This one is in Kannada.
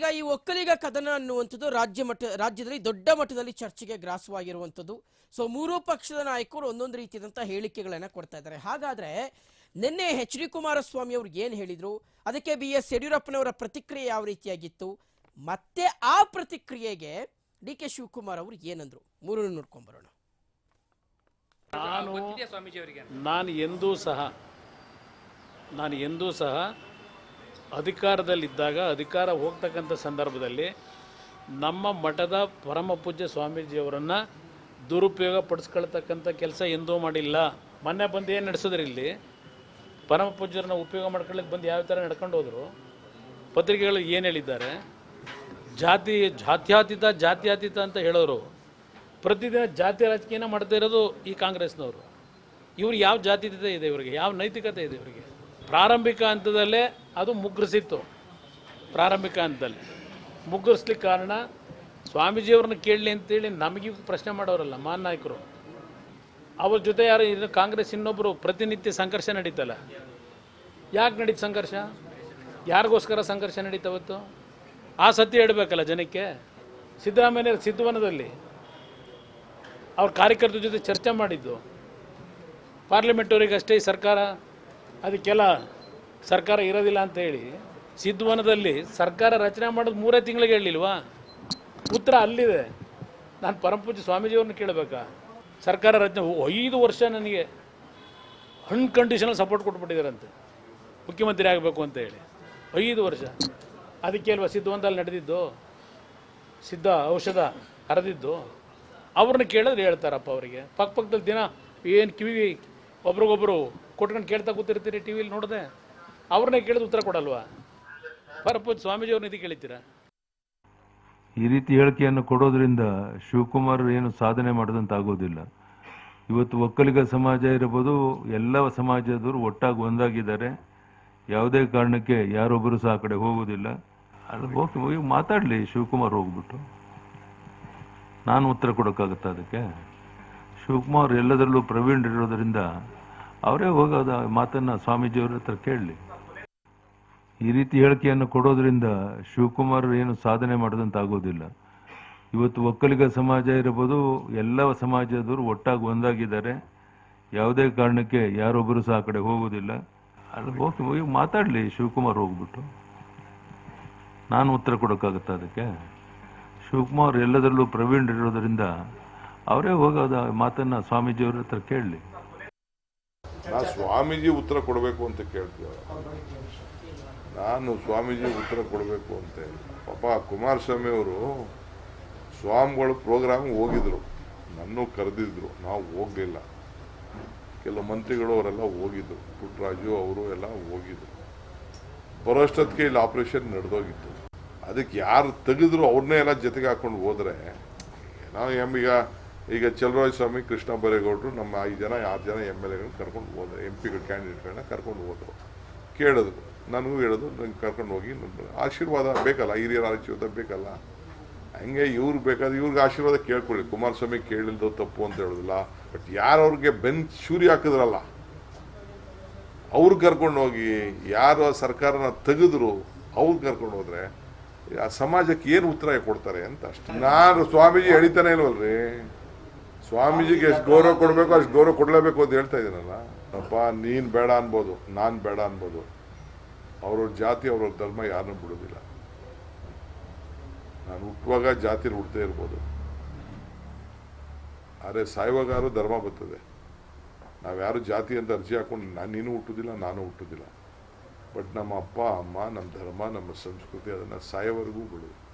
ಈಗ ಈ ಒಕ್ಕಲಿಗ ಕದನ ಅನ್ನುವಂಥದ್ದು ರಾಜ್ಯ ಮಟ್ಟ ರಾಜ್ಯದಲ್ಲಿ ದೊಡ್ಡ ಮಟ್ಟದಲ್ಲಿ ಚರ್ಚೆಗೆ ಗ್ರಾಸವಾಗಿರುವಂಥದ್ದು. ಸೊ ಮೂರೂ ಪಕ್ಷದ ನಾಯಕರು ಒಂದೊಂದು ರೀತಿಯಾದಂಥ ಹೇಳಿಕೆಗಳನ್ನು ಕೊಡ್ತಾ ಇದ್ದಾರೆ. ಹಾಗಾದ್ರೆ ನಿನ್ನೆ ಎಚ್ ಡಿ ಕುಮಾರಸ್ವಾಮಿ ಅವರು ಏನು ಹೇಳಿದರು? ಅದಕ್ಕೆ ಬಿ ಎಸ್ ಯಡಿಯೂರಪ್ಪನವರ ಪ್ರತಿಕ್ರಿಯೆ ಯಾವ ರೀತಿಯಾಗಿತ್ತು? ಮತ್ತೆ ಆ ಪ್ರತಿಕ್ರಿಯೆಗೆ ಡಿ ಕೆ ಶಿವಕುಮಾರ್ ಅವರು ಏನಂದ್ರು? ಮೂರನ್ನು ನೋಡ್ಕೊಂಬರೋಣ ನಾನು ಸ್ವಾಮೀಜಿ ಅವರಿಗೆ ನಾನು ಎಂದೂ ಸಹ ನಾನು ಎಂದೂ ಸಹ ಅಧಿಕಾರದಲ್ಲಿದ್ದಾಗ, ಅಧಿಕಾರ ಹೋಗ್ತಕ್ಕಂಥ ಸಂದರ್ಭದಲ್ಲಿ ನಮ್ಮ ಮಠದ ಪರಮ ಪೂಜ್ಯ ಸ್ವಾಮೀಜಿಯವರನ್ನು ದುರುಪಯೋಗ ಪಡಿಸ್ಕೊಳ್ತಕ್ಕಂಥ ಕೆಲಸ ಎಂದೂ ಮಾಡಿಲ್ಲ. ಮೊನ್ನೆ ಬಂದು ಏನು ನಡೆಸಿದ್ರಿ ಇಲ್ಲಿ? ಪರಮ ಪೂಜ್ಯರನ್ನ ಉಪಯೋಗ ಮಾಡ್ಕೊಳ್ಳಿಕ್ಕೆ ಬಂದು ಯಾವ ಥರ ನಡ್ಕೊಂಡು ಹೋದರು? ಪತ್ರಿಕೆಗಳು ಏನು ಹೇಳಿದ್ದಾರೆ? ಜಾತಿ, ಜಾತ್ಯಾತೀತ ಜಾತ್ಯಾತೀತ ಅಂತ ಹೇಳೋರು. ಪ್ರತಿದಿನ ಜಾತಿ ರಾಜಕೀಯನ ಮಾಡ್ತಾ ಇರೋದು ಈ ಕಾಂಗ್ರೆಸ್ನವರು. ಇವ್ರಿಗೆ ಯಾವ ಜಾತ್ಯತೀತ ಇದೆ ಇವರಿಗೆ? ಯಾವ ನೈತಿಕತೆ ಇದೆ ಇವರಿಗೆ? ಪ್ರಾರಂಭಿಕ ಹಂತದಲ್ಲೇ ಅದು ಮುಗ್ಗರಿಸಿತ್ತು ಪ್ರಾರಂಭಿಕ ಹಂತದಲ್ಲಿ. ಮುಗ್ಗರಿಸ್ಲಿಕ್ಕೆ ಕಾರಣ ಸ್ವಾಮೀಜಿಯವ್ರನ್ನ ಕೇಳಲಿ ಅಂತೇಳಿ ನಮಗೆ ಪ್ರಶ್ನೆ ಮಾಡೋರಲ್ಲ ಮಾನ್ ನಾಯಕರು. ಅವ್ರ ಜೊತೆ ಯಾರು ಇರೋ ಕಾಂಗ್ರೆಸ್ ಇನ್ನೊಬ್ಬರು ಪ್ರತಿನಿತ್ಯ ಸಂಘರ್ಷ ನಡೀತಲ್ಲ. ಯಾಕೆ ನಡೀತು ಸಂಘರ್ಷ? ಯಾರಿಗೋಸ್ಕರ ಸಂಘರ್ಷ ನಡೀತಾವತ್ತು ಆ ಸತ್ಯ ಹೇಳಬೇಕಲ್ಲ ಜನಕ್ಕೆ. ಸಿದ್ದರಾಮಯ್ಯ ಸಿದ್ಧವನದಲ್ಲಿ ಅವ್ರ ಕಾರ್ಯಕರ್ತರ ಜೊತೆ ಚರ್ಚೆ ಮಾಡಿದ್ದು. ಪಾರ್ಲಿಮೆಂಟವರಿಗೆ ಅಷ್ಟೇ ಸರ್ಕಾರ, ಅದಕ್ಕೆಲ್ಲ ಸರ್ಕಾರ ಇರೋದಿಲ್ಲ ಅಂತ ಹೇಳಿ ಸಿದ್ಧವನದಲ್ಲಿ ಸರ್ಕಾರ ರಚನೆ ಮಾಡೋದು ಮೂರೇ ತಿಂಗಳಿಗೆ ಹೇಳಿಲ್ವಾ? ಉತ್ತರ ಅಲ್ಲಿದೆ. ನಾನು ಪರಮಪೂಜ್ಯ ಸ್ವಾಮೀಜಿಯವ್ರನ್ನ ಕೇಳಬೇಕಾ? ಸರ್ಕಾರ ರಚನೆ ಐದು ವರ್ಷ ನನಗೆ ಅನ್ಕಂಡೀಷನಲ್ ಸಪೋರ್ಟ್ ಕೊಟ್ಬಿಟ್ಟಿದ್ದಾರಂತೆ. ಮುಖ್ಯಮಂತ್ರಿ ಆಗಬೇಕು ಅಂತ ಹೇಳಿ. ಐದು ವರ್ಷ. ಅದಕ್ಕೆ ಅಲ್ವಾ ಸಿದ್ಧವಂತಲ್ಲಿ ನಡೆದಿದ್ದು? ಸಿದ್ಧ ಔಷಧ ಹರಿದಿದ್ದು? ಅವ್ರನ್ನ ಕೇಳಿದ್ರೆ ಹೇಳ್ತಾರಪ್ಪ ಅವರಿಗೆ. ಪಕ್ಕ ಪಕ್ಕದಲ್ಲಿ ದಿನ ಏನು ಕಿವಿ ಒಬ್ರಿಗೊಬ್ರು ಕೊಟ್ಕೊಂಡು ಕೇಳ್ತಾ ಕೂತಿರ್ತೀರಿ ಟಿ ವಿಲಿ ನೋಡಿದೆ? ಅವ್ರನ್ನೇ ಕೇಳಿದ ಉತ್ತರ ಕೊಡಲ್ವಾ? ಪರಪೂಜ್ ಸ್ವಾಮೀಜಿಯವ್ರನ್ನ ಇದು ಕೇಳಿದ್ದೀರಾ? ಈ ರೀತಿ ಹೇಳಿಕೆಯನ್ನು ಕೊಡೋದ್ರಿಂದ ಶಿವಕುಮಾರ್ ಏನು ಸಾಧನೆ ಮಾಡೋದಂತಾಗೋದಿಲ್ಲ. ಇವತ್ತು ಒಕ್ಕಲಿಗ ಸಮಾಜ ಇರಬಹುದು ಎಲ್ಲ ಸಮಾಜದವರು ಒಟ್ಟಾಗಿ ಒಂದಾಗಿದ್ದಾರೆ. ಯಾವುದೇ ಕಾರಣಕ್ಕೆ ಯಾರೊಬ್ಬರು ಸಹ ಆ ಕಡೆ ಹೋಗೋದಿಲ್ಲ. ಹೋಗಿ ಹೋಗಿ ಮಾತಾಡಲಿ, ಶಿವಕುಮಾರ್ ಹೋಗ್ಬಿಟ್ಟು. ನಾನು ಉತ್ತರ ಕೊಡೋಕ್ಕಾಗತ್ತಾ ಅದಕ್ಕೆ? ಶಿವಕುಮಾರ್ ಎಲ್ಲದರಲ್ಲೂ ಪ್ರವೀಣ್ ಇರೋದರಿಂದ ಅವರೇ ಹೋಗೋದ ಮಾತನ್ನು ಸ್ವಾಮೀಜಿಯವ್ರ ಹತ್ರ ಕೇಳಲಿ. ಈ ರೀತಿ ಹೇಳಿಕೆಯನ್ನು ಕೊಡೋದ್ರಿಂದ ಶಿವಕುಮಾರ್ ಏನು ಸಾಧನೆ ಮಾಡೋದಂತಾಗೋದಿಲ್ಲ. ಇವತ್ತು ಒಕ್ಕಲಿಗ ಸಮಾಜ ಇರಬಹುದು ಎಲ್ಲ ಸಮಾಜದವರು ಒಟ್ಟಾಗಿ ಒಂದಾಗಿದ್ದಾರೆ. ಯಾವುದೇ ಕಾರಣಕ್ಕೆ ಯಾರೊಬ್ಬರು ಸಹ ಆ ಕಡೆ ಹೋಗೋದಿಲ್ಲ. ಅಲ್ಲಿ ಹೋಗಿ ಹೋಗಿ ಮಾತಾಡಲಿ, ಶಿವಕುಮಾರ್ ಹೋಗ್ಬಿಟ್ಟು. ನಾನು ಉತ್ತರ ಕೊಡೋಕ್ಕಾಗುತ್ತಾ ಅದಕ್ಕೆ? ಶಿವಕುಮಾರ್ ಎಲ್ಲದರಲ್ಲೂ ಪ್ರವೀಣ್ ಇರೋದ್ರಿಂದ ಅವರೇ ಹೋಗೋದ ಮಾತನ್ನ ಸ್ವಾಮೀಜಿಯವ್ರ ಹತ್ರ ಕೇಳಲಿ. ಸ್ವಾಮೀಜಿ ಉತ್ತರ ಕೊಡಬೇಕು ಅಂತ ಕೇಳ್ತೀವ ನಾನು ಸ್ವಾಮೀಜಿ ಉತ್ತರ ಕೊಡಬೇಕು ಅಂತ. ಪಾಪ ಕುಮಾರಸ್ವಾಮಿ ಅವರು ಸ್ವಾಮಿಗಳು ಪ್ರೋಗ್ರಾಮ್ ಹೋಗಿದ್ರು. ನನ್ನೂ ಕರೆದಿದ್ರು. ನಾವು ಹೋಗಲಿಲ್ಲ. ಕೆಲವು ಮಂತ್ರಿಗಳು ಅವರೆಲ್ಲ ಹೋಗಿದ್ರು. ಪುಟ್ಟರಾಜು ಅವರು ಎಲ್ಲ ಹೋಗಿದ್ರು. ಬರೋಷ್ಟೊತ್ತಿಗೆ ಇಲ್ಲಿ ಆಪ್ರೇಷನ್ ನಡೆದೋಗಿತ್ತು. ಅದಕ್ಕೆ ಯಾರು ತೆಗೆದ್ರು ಅವ್ರನ್ನೇ ಎಲ್ಲ ಜೊತೆಗೆ ಹಾಕೊಂಡು ಹೋದರೆ ನಾವು ಎಂ ಈಗ ಈಗ ಚಲರಾಯ ಸ್ವಾಮಿ, ಕೃಷ್ಣ ಬೈರೇಗೌಡರು ನಮ್ಮ ಐದು ಜನ, ಆರು ಜನ ಎಂ ಎಲ್ ಎಗಳನ್ನ ಕರ್ಕೊಂಡು ಹೋದ್ರೆ. ಎಂ ಪಿಗಳು ಕ್ಯಾಂಡಿಡೇಟ್ಗಳನ್ನ ಕರ್ಕೊಂಡು ಹೋದ್ರು. ಕೇಳಿದ್ರು. ನನಗೂ ಹೇಳೋದು ನಂಗೆ ಕರ್ಕೊಂಡು ಹೋಗಿ ಆಶೀರ್ವಾದ ಬೇಕಲ್ಲ, ಹಿರಿಯರ ಆಶೀರ್ವಾದ ಬೇಕಲ್ಲ. ಹಂಗೆ ಇವ್ರಿಗೆ ಬೇಕಾದ್ರೆ ಇವ್ರಿಗೆ ಆಶೀರ್ವಾದ ಕೇಳ್ಕೊಳ್ಳಿ ಕುಮಾರಸ್ವಾಮಿ ಕೇಳಿಲ್ದೋ ತಪ್ಪು ಅಂತ ಹೇಳೋದಿಲ್ಲ. ಬಟ್ ಯಾರು ಅವ್ರಿಗೆ ಬೆನ್, ಶೂರಿ ಹಾಕಿದ್ರಲ್ಲ ಅವ್ರು ಕರ್ಕೊಂಡು ಹೋಗಿ, ಯಾರು ಆ ಸರ್ಕಾರನ ತೆಗೆದ್ರು ಅವ್ರು ಕರ್ಕೊಂಡು ಹೋದ್ರೆ, ಆ ಸಮಾಜಕ್ಕೆ ಏನು ಉತ್ತರ ಕೊಡ್ತಾರೆ ಅಂತ ಅಷ್ಟೇ. ನಾನು ಸ್ವಾಮೀಜಿ ಎಳಿತಾನೆ ಇಲ್ವಲ್ರಿ. ಸ್ವಾಮೀಜಿಗೆ ಎಷ್ಟು ಗೌರವ ಕೊಡಬೇಕು, ಅಷ್ಟು ಗೌರವ ಕೊಡಲೇಬೇಕು ಅಂತ ಹೇಳ್ತಾ ಇದ್ದೀನಲ್ಲ. ಅಪ್ಪ, ನೀನು ಬೇಡ ಅನ್ಬೋದು, ನಾನು ಬೇಡ ಅನ್ಬೋದು. ಅವ್ರವ್ರ ಜಾತಿ ಅವ್ರವ್ರ ಧರ್ಮ ಯಾರನ್ನೂ ಬಿಡೋದಿಲ್ಲ. ನಾನು ಹುಟ್ಟುವಾಗ ಜಾತಿ ಹುಡ್ತೇ ಇರ್ಬೋದು. ಆದರೆ ಸಾಯುವಾಗಾರು ಧರ್ಮ ಬರ್ತದೆ. ನಾವ್ಯಾರು ಜಾತಿ ಅಂತ ಅರ್ಜಿ ಹಾಕೊಂಡು ನಾನು ನೀನು ಹುಟ್ಟುದಿಲ್ಲ, ನಾನು ಹುಟ್ಟುದಿಲ್ಲ. ಬಟ್ ನಮ್ಮ ಅಪ್ಪ, ಅಮ್ಮ, ನಮ್ಮ ಧರ್ಮ, ನಮ್ಮ ಸಂಸ್ಕೃತಿ, ಅದನ್ನು ಸಾಯೋವರೆಗೂ ಬಿಡೋದು